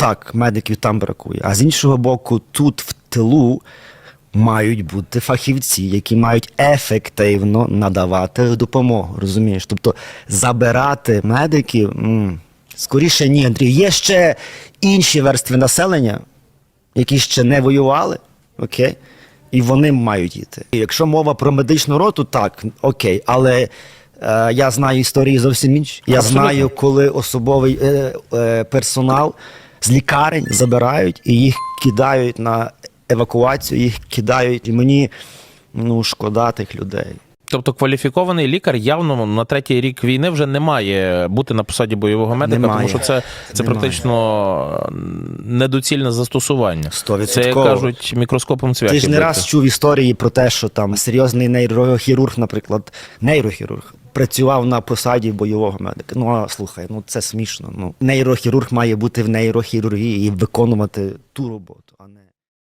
так, медиків там бракує. А з іншого боку, тут в тилу мають бути фахівці, які мають ефективно надавати допомогу. Розумієш? Тобто забирати медиків. м, Скоріше ні, Андрій. Є ще інші верстви населення, які ще не воювали, окей? І вони мають йти. Якщо мова про медичну роту, так, окей, але е, я знаю історії зовсім інші. Я Абсолютно. знаю, коли особовий е, е, персонал з лікарень забирають і їх кидають на евакуацію, їх кидають. І мені ну, шкода тих людей. Тобто кваліфікований лікар явно на третій рік війни вже не має бути на посаді бойового медика, Немає. тому що це, це Немає. практично недоцільне застосування. Це, як кажуть, мікроскопом цвяхи. Ти ж не бити. раз чув історії про те, що там серйозний нейрохірург, наприклад, нейрохірург. Працював на посаді бойового медика. Ну а слухай, ну це смішно. Ну нейрохірург має бути в нейрохірургії і виконувати ту роботу, а не.